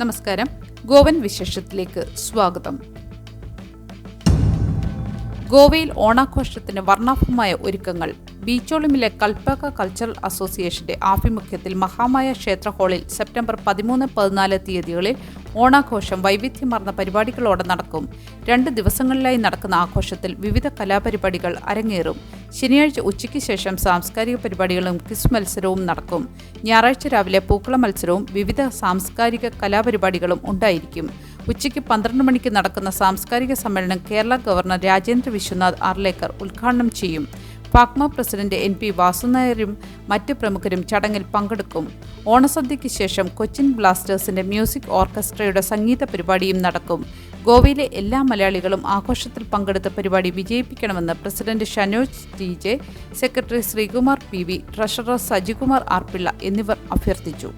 നമസ്കാരം. ഗോവൻ വിശേഷത്തിലേക്ക് സ്വാഗതം. ഗോവയിൽ ഓണാഘോഷത്തിന് വർണാഭമായ ഒരുക്കങ്ങൾ ബീച്ചോളിമിലെ കൽപ്പക കൾച്ചറൽ അസോസിയേഷന്റെ ആഭിമുഖ്യത്തിൽ മഹാമായ ക്ഷേത്ര ഹാളിൽ സെപ്റ്റംബർ പതിമൂന്ന് പതിനാല് തീയതികളിൽ ഓണാഘോഷം വൈവിധ്യമാർന്ന പരിപാടികളോടെ നടക്കും. രണ്ട് ദിവസങ്ങളിലായി നടക്കുന്ന ആഘോഷത്തിൽ വിവിധ കലാപരിപാടികൾ അരങ്ങേറും. ശനിയാഴ്ച ഉച്ചയ്ക്ക് ശേഷം സാംസ്കാരിക പരിപാടികളും ക്വിസ് മത്സരവും നടക്കും. ഞായറാഴ്ച രാവിലെ പൂക്കള മത്സരവും വിവിധ സാംസ്കാരിക കലാപരിപാടികളും ഉണ്ടായിരിക്കും. ഉച്ചയ്ക്ക് പന്ത്രണ്ട് മണിക്ക് നടക്കുന്ന സാംസ്കാരിക സമ്മേളനം കേരള ഗവർണർ രാജേന്ദ്ര വിശ്വനാഥ് ആർലേക്കർ ഉദ്ഘാടനം ചെയ്യും. ഫാക്മ പ്രസിഡന്റ് എൻ പി വാസുനായരും മറ്റ് പ്രമുഖരും ചടങ്ങിൽ പങ്കെടുക്കും. ഓണസദ്യയ്ക്ക് ശേഷം കൊച്ചിൻ ബ്ലാസ്റ്റേഴ്സിന്റെ മ്യൂസിക് ഓർക്കസ്ട്രയുടെ സംഗീത പരിപാടിയും നടക്കും. ഗോവയിലെ എല്ലാ മലയാളികളും ആഘോഷത്തിൽ പങ്കെടുത്ത പരിപാടി വിജയിപ്പിക്കണമെന്ന് president Shanoj T J secretary Sreekumar P V treasurer Sajikumar ആർപ്പിള്ള എന്നിവർ അഭ്യർത്ഥിച്ചു.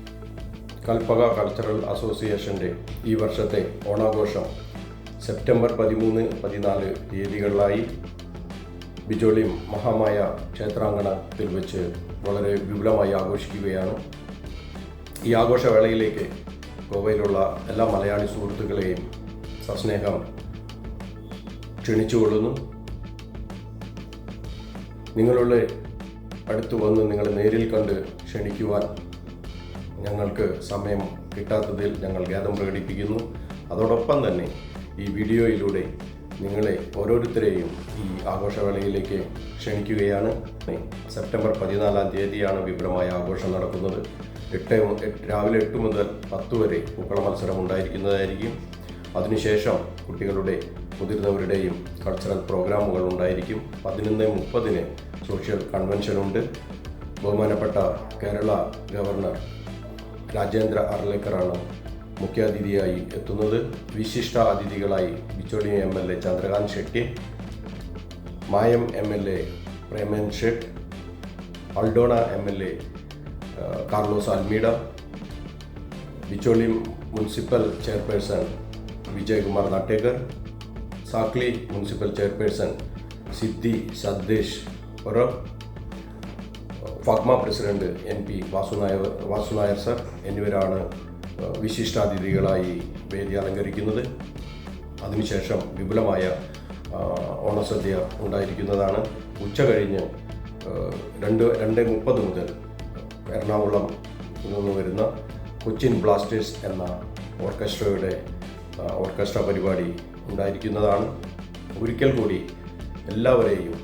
കൽപ്പക കൾച്ചറൽ അസോസിയേഷന്റെ ഈ വർഷത്തെ ഓണാഘോഷം സെപ്റ്റംബർ പതിമൂന്ന് പതിനാല് തീയതികളിലായി ബിജോളി മഹാമായ ക്ഷേത്രാങ്കണത്തിൽ വെച്ച് വളരെ വിപുലമായി ആഘോഷിക്കുകയാണ്. ഈ ആഘോഷവേളയിലേക്ക് ഗോവയിലുള്ള എല്ലാ മലയാളി സുഹൃത്തുക്കളെയും സസ്നേഹം ക്ഷണിച്ചുകൊള്ളുന്നു. നിങ്ങളുടെ അടുത്ത് വന്ന് നിങ്ങളെ നേരിൽ കണ്ട് ക്ഷണിക്കുവാൻ ഞങ്ങൾക്ക് സമയം കിട്ടാത്തതിൽ ഞങ്ങൾ ഖേദം പ്രകടിപ്പിക്കുന്നു. അതോടൊപ്പം തന്നെ ഈ വീഡിയോയിലൂടെ നിങ്ങളെ ഓരോരുത്തരെയും ഈ ആഘോഷവേളയിലേക്ക് ക്ഷണിക്കുകയാണ്. സെപ്റ്റംബർ പതിനാലാം തീയതിയാണ് വിപുലമായ ആഘോഷം നടക്കുന്നത്. എട്ട് രാവിലെ എട്ട് മുതൽ പത്ത് വരെ പൂക്കള മത്സരം ഉണ്ടായിരിക്കുന്നതായിരിക്കും. അതിനുശേഷം കുട്ടികളുടെ മുതിർന്നവരുടെയും കൾച്ചറൽ പ്രോഗ്രാമുകൾ ഉണ്ടായിരിക്കും. പതിനൊന്ന് മുപ്പതിന് സോഷ്യൽ കൺവെൻഷനുണ്ട് ബഹുമാനപ്പെട്ട കേരള ഗവർണർ രാജേന്ദ്ര അർലേക്കറാണ് മുഖ്യാതിഥിയായി എത്തുന്നത് വിശിഷ്ട അതിഥികളായി Bicholim M L A Chandrakant Shetty Mayem M L A Preman Shet Aldona M L A Carlos Almeida Bicholim municipal chairperson Vijayakumar Natekar Sanquelim municipal chairperson Siddhi സദ്ദേശ് ഒറവ് ഫഗ്മ president N P Vasu Nair Vasu Nair sir എന്നിവരാണ് വിശിഷ്ടാതിഥികളായി വേദി അലങ്കരിക്കുന്നത്. അതിനുശേഷം വിപുലമായ ഓണസദ്യ ഉണ്ടായിരിക്കുന്നതാണ്. ഉച്ച കഴിഞ്ഞ് രണ്ട് രണ്ട് മുപ്പത് മുതൽ എറണാകുളം നിന്ന് വരുന്ന കൊച്ചിൻ ബ്ലാസ്റ്റേഴ്സ് എന്ന ഓർക്കസ്ട്രയുടെ ഓർക്കസ്ട്ര പരിപാടി ഉണ്ടായിരിക്കുന്നതാണ്. ഒരിക്കൽ കൂടി എല്ലാവരെയും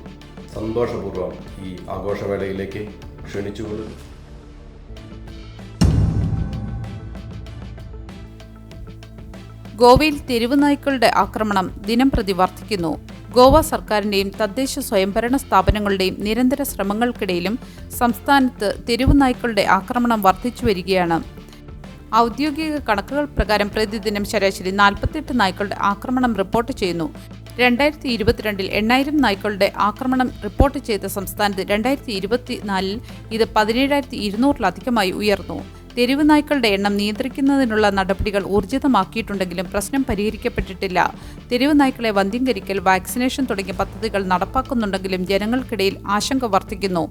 സന്തോഷപൂർവം ഈ ആഘോഷവേളയിലേക്ക് ക്ഷണിച്ചുകൊള്ളുന്നു. ഗോവയിൽ തെരുവ് നായ്ക്കളുടെ ആക്രമണം ദിനം പ്രതി വർദ്ധിക്കുന്നു. ഗോവ സർക്കാരിന്റെയും തദ്ദേശ സ്വയംഭരണ സ്ഥാപനങ്ങളുടെയും നിരന്തര ശ്രമങ്ങൾക്കിടയിലും സംസ്ഥാനത്ത് തെരുവ് നായ്ക്കളുടെ ആക്രമണം വർദ്ധിച്ചു വരികയാണ്. ഔദ്യോഗിക കണക്കുകൾ പ്രകാരം പ്രതിദിനം ശരാശരി നാൽപ്പത്തെട്ട് നായ്ക്കളുടെ ആക്രമണം റിപ്പോർട്ട് ചെയ്യുന്നു. രണ്ടായിരത്തി ഇരുപത്തിരണ്ടിൽ എണ്ണായിരം നായ്ക്കളുടെ ആക്രമണം റിപ്പോർട്ട് ചെയ്ത സംസ്ഥാനത്ത് രണ്ടായിരത്തി ഇരുപത്തിനാലിൽ ഇത് പതിനേഴായിരത്തി ഇരുന്നൂറിലധികമായി ഉയർന്നു. തെരുവ് നായ്ക്കളുടെ എണ്ണം നിയന്ത്രിക്കുന്നതിനുള്ള നടപടികൾ ഊർജിതമാക്കിയിട്ടുണ്ടെങ്കിലും പ്രശ്നം പരിഹരിക്കപ്പെട്ടിട്ടില്ല. തെരുവ് നായ്ക്കളെ വന്ധ്യംകരിക്കൽ വാക്സിനേഷൻ തുടങ്ങിയ പദ്ധതികൾ നടപ്പാക്കുന്നുണ്ടെങ്കിലും ജനങ്ങൾക്കിടയിൽ ആശങ്ക വർദ്ധിക്കുന്നു.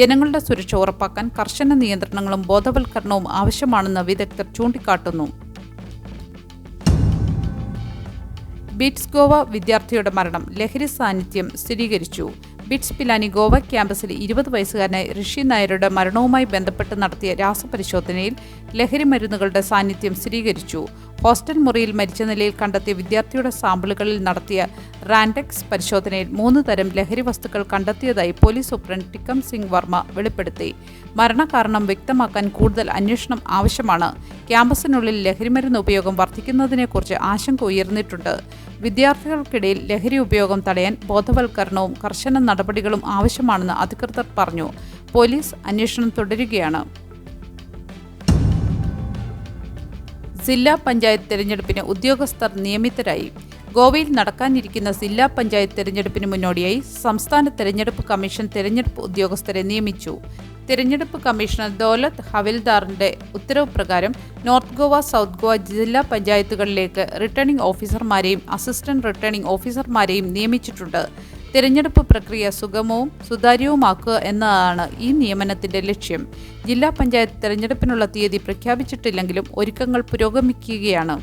ജനങ്ങളുടെ സുരക്ഷ ഉറപ്പാക്കാൻ കർശന നിയന്ത്രണങ്ങളും ബോധവൽക്കരണവും ആവശ്യമാണെന്ന് വിദഗ്ധർ ചൂണ്ടിക്കാട്ടുന്നു. ബിറ്റ്സ് ഗോവ വിദ്യാർത്ഥിയുടെ മരണം ലഹരി സാന്നിധ്യം സ്ഥിരീകരിച്ചു. ബിറ്റ്സ് പിലാനി ഗോവ ക്യാമ്പസിൽ ഇരുപത് വയസ്സുകാരനായ ഋഷി നായരുടെ മരണവുമായി ബന്ധപ്പെട്ട് നടത്തിയ രാസപരിശോധനയിൽ ലഹരി മരുന്നുകളുടെ സാന്നിധ്യം സ്ഥിരീകരിച്ചു. ഹോസ്റ്റൽ മുറിയിൽ മരിച്ച നിലയിൽ കണ്ടെത്തിയ വിദ്യാർത്ഥിയുടെ സാമ്പിളുകളിൽ നടത്തിയ റാൻഡെക്സ് പരിശോധനയിൽ മൂന്ന് തരം ലഹരി വസ്തുക്കൾ കണ്ടെത്തിയതായി പോലീസ് സൂപ്രണ്ട് ടിക്കം സിംഗ് വർമ്മ വെളിപ്പെടുത്തി. മരണകാരണം വ്യക്തമാക്കാൻ കൂടുതൽ അന്വേഷണം ആവശ്യമാണ്. ക്യാമ്പസിനുള്ളിൽ ലഹരിമരുന്ന് ഉപയോഗം വർദ്ധിക്കുന്നതിനെക്കുറിച്ച് ആശങ്ക ഉയർന്നിട്ടുണ്ട്. വിദ്യാർത്ഥികൾക്കിടയിൽ ലഹരി ഉപയോഗം തടയാൻ ബോധവൽക്കരണവും കർശന നടപടികളും ആവശ്യമാണെന്ന് അധികൃതർ പറഞ്ഞു. പോലീസ് അന്വേഷണം തുടരുകയാണ്. ജില്ലാ പഞ്ചായത്ത് തെരഞ്ഞെടുപ്പിന് ഉദ്യോഗസ്ഥർ നിയമിതരായി. ഗോവയിൽ നടക്കാനിരിക്കുന്ന ജില്ലാ പഞ്ചായത്ത് തെരഞ്ഞെടുപ്പിന് മുന്നോടിയായി സംസ്ഥാന തെരഞ്ഞെടുപ്പ് കമ്മീഷൻ തെരഞ്ഞെടുപ്പ് ഉദ്യോഗസ്ഥരെ നിയമിച്ചു. തെരഞ്ഞെടുപ്പ് കമ്മീഷണർ ദോലത്ത് ഹവിൽദാറിന്റെ ഉത്തരവ് പ്രകാരം നോർത്ത് ഗോവ സൗത്ത് ഗോവ ജില്ലാ പഞ്ചായത്തുകളിലേക്ക് റിട്ടേണിംഗ് ഓഫീസർമാരെയും അസിസ്റ്റന്റ് റിട്ടേണിംഗ് ഓഫീസർമാരെയും നിയമിച്ചിട്ടുണ്ട്. തിരഞ്ഞെടുപ്പ് പ്രക്രിയ സുഗമവും സുതാര്യവുമാക്കുക എന്നതാണ് ഈ നിയമനത്തിന്റെ ലക്ഷ്യം. ജില്ലാ പഞ്ചായത്ത് തിരഞ്ഞെടുപ്പിനുള്ള തീയതി പ്രഖ്യാപിച്ചിട്ടില്ലെങ്കിലും ഒരുക്കങ്ങൾ പുരോഗമിക്കുകയാണ്.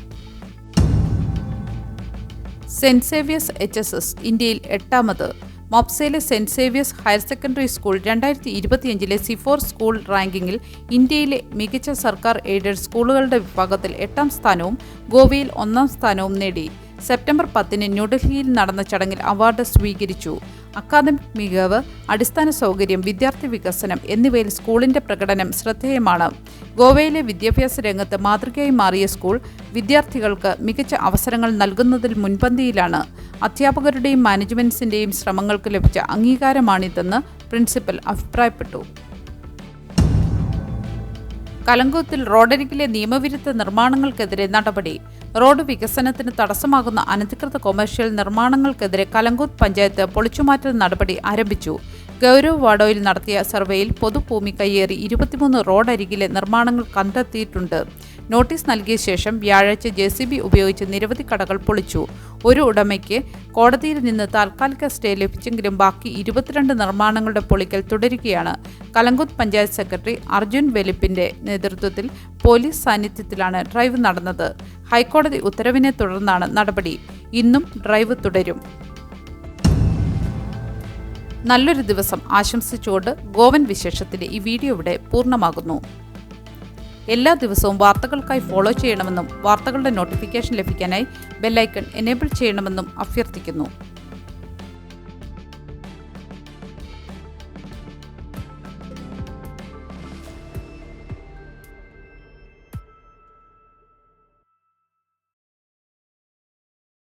Saint Xavier's H S S ഇന്ത്യയിൽ എട്ടാമത്. മൊപ്സയിലെ saint Xavier's higher secondary school രണ്ടായിരത്തി ഇരുപത്തിയഞ്ചിലെ സിഫോർ സ്കൂൾ റാങ്കിങ്ങിൽ ഇന്ത്യയിലെ മികച്ച സർക്കാർ എയ്ഡഡ് സ്കൂളുകളുടെ വിഭാഗത്തിൽ എട്ടാം സ്ഥാനവും ഗോവയിൽ ഒന്നാം സ്ഥാനവും നേടി. സെപ്റ്റംബർ പത്തിന് ന്യൂഡൽഹിയിൽ നടന്ന ചടങ്ങിൽ അവാർഡ് സ്വീകരിച്ചു. അക്കാദമിക് മികവ് അടിസ്ഥാന സൗകര്യം വിദ്യാർത്ഥി വികസനം എന്നിവയിൽ സ്കൂളിന്റെ പ്രകടനം ശ്രദ്ധേയമാണ്. ഗോവയിലെ വിദ്യാഭ്യാസ രംഗത്ത് മാതൃകയായി മാറിയ സ്കൂൾ വിദ്യാർത്ഥികൾക്ക് മികച്ച അവസരങ്ങൾ നൽകുന്നതിൽ മുൻപന്തിയിലാണ്. അധ്യാപകരുടെയും മാനേജ്മെന്റ്സിന്റെയും ശ്രമങ്ങൾക്ക് ലഭിച്ച അംഗീകാരമാണിതെന്ന് പ്രിൻസിപ്പൽ അഭിപ്രായപ്പെട്ടു. കലങ്കൂത്തിൽ റോഡരികിലെ നിയമവിരുദ്ധ നിർമ്മാണങ്ങൾക്കെതിരെ നടപടി. റോഡ് വികസനത്തിന് തടസ്സമാകുന്ന അനധികൃത കൊമേഴ്ഷ്യൽ നിർമ്മാണങ്ങൾക്കെതിരെ കലങ്കൂത്ത് പഞ്ചായത്ത് പൊളിച്ചുമാറ്റൽ നടപടി ആരംഭിച്ചു. ഗൗരവ് വാഡോയിൽ നടത്തിയ സർവേയിൽ പൊതുഭൂമി കയ്യേറി ഇരുപത്തിമൂന്ന് റോഡരികിലെ നിർമ്മാണങ്ങൾ കണ്ടെത്തിയിട്ടുണ്ട്. നോട്ടീസ് നൽകിയ ശേഷം വ്യാഴാഴ്ച ജെ സി ബി ഉപയോഗിച്ച് നിരവധി കടകൾ പൊളിച്ചു. ഒരു ഉടമയ്ക്ക് കോടതിയിൽ നിന്ന് താൽക്കാലിക സ്റ്റേ ലഭിച്ചെങ്കിലും ബാക്കി ഇരുപത്തിരണ്ട് നിർമ്മാണങ്ങളുടെ പൊളിക്കൽ തുടരുകയാണ്. കലങ്കുത്ത് പഞ്ചായത്ത് സെക്രട്ടറി അർജുൻ വെലിപ്പിന്റെ നേതൃത്വത്തിൽ പോലീസ് സാന്നിധ്യത്തിലാണ് ഡ്രൈവ് നടന്നത്. ഹൈക്കോടതി ഉത്തരവിനെ തുടർന്നാണ് നടപടി. ഇന്നും ഡ്രൈവ് തുടരും. നല്ലൊരു ദിവസം ആശംസിച്ചുകൊണ്ട് ഗോവൻ വിശേഷത്തിന്റെ ഈ വീഡിയോ ഇവിടെ പൂർണമാകുന്നു. എല്ലാ ദിവസവും വാർത്തകൾക്കായി ഫോളോ ചെയ്യണമെന്നും വാർത്തകളുടെ നോട്ടിഫിക്കേഷൻ ലഭിക്കാനായി ബെല്ലൈക്കൺ എനേബിൾ ചെയ്യണമെന്നും അഭ്യർത്ഥിക്കുന്നു.